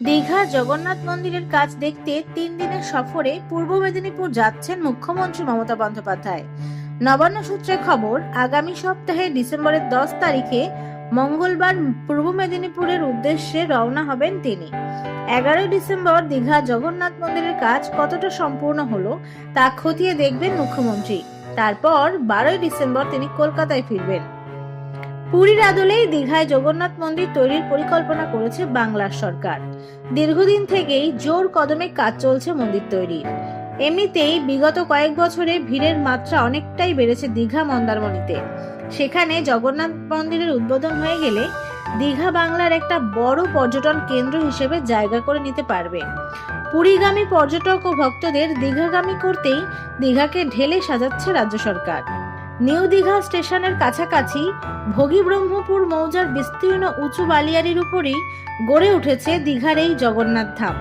দীঘার জগন্নাথ মন্দিরের কাজ দেখতে তিন দিনের সফরে পূর্ব মেদিনীপুর যাচ্ছেন মুখ্যমন্ত্রী মমতা বন্দ্যোপাধ্যায়। নবান্ন সূত্রে খবর, আগামী সপ্তাহে ডিসেম্বরের দশ তারিখে মঙ্গলবার পূর্ব মেদিনীপুরের উদ্দেশ্যে রওনা হবেন তিনি। এগারোই ডিসেম্বর দীঘা জগন্নাথ মন্দিরের কাজ কতটা সম্পূর্ণ হলো তা খতিয়ে দেখবেন মুখ্যমন্ত্রী। তারপর বারোই ডিসেম্বর তিনি কলকাতায় ফিরবেন। পুরীর আদলেই দীঘায় জগন্নাথ মন্দির তৈরির পরিকল্পনা করেছে বাংলার সরকার। দীর্ঘদিন থেকেই জোর কদমে কাজ চলছে মন্দির তৈরির। এমনিতেই বিগত কয়েক বছরে ভিড়ের মাত্রা অনেকটাই বেড়েছে দীঘা মন্দারমণিতে। সেখানে জগন্নাথ মন্দিরের উদ্বোধন হয়ে গেলে দীঘা বাংলার একটা বড় পর্যটন কেন্দ্র হিসেবে জায়গা করে নিতে পারবে। পুরীগামী পর্যটক ও ভক্তদের দীঘাগামী করতেই দীঘাকে ঢেলে সাজাচ্ছে রাজ্য সরকার। নিউ দীঘা স্টেশনের কাছাকাছি ভোগী ব্রহ্মপুর মৌজার বিস্তীর্ণ উঁচু বালিয়ারির উপরেই গড়ে উঠেছে দীঘার এই জগন্নাথ ধাম।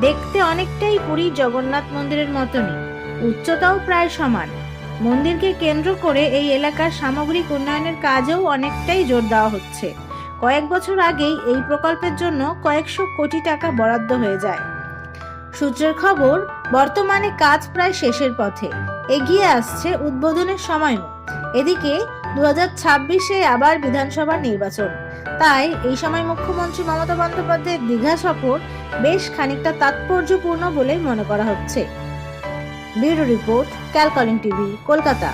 দেখতে অনেকটাই পুরী জগন্নাথ মন্দিরের মতনই। উচ্চতাও প্রায় সমান। মন্দিরকে কেন্দ্র করে এই এলাকার সামগ্রিক উন্নয়নের কাজেও অনেকটাই জোর দেওয়া হচ্ছে। কয়েক বছর আগেই এই প্রকল্পের জন্য কয়েকশো কোটি টাকা বরাদ্দ হয়ে যায়। সূত্রের খবর, বর্তমানে কাজ প্রায় শেষের পথে। এগিয়ে আসছে উদ্বোধনের সময়ও। এদিকে দু হাজার ছাব্বিশে আবার বিধানসভা নির্বাচন। তাই এই সময় মুখ্যমন্ত্রী মমতা বন্দ্যোপাধ্যায়ের দীঘা সফর বেশ খানিকটা তাৎপর্যপূর্ণ বলেই মনে করা হচ্ছে। ব্যুরো রিপোর্ট ক্যালকলিং টিভি, কলকাতা।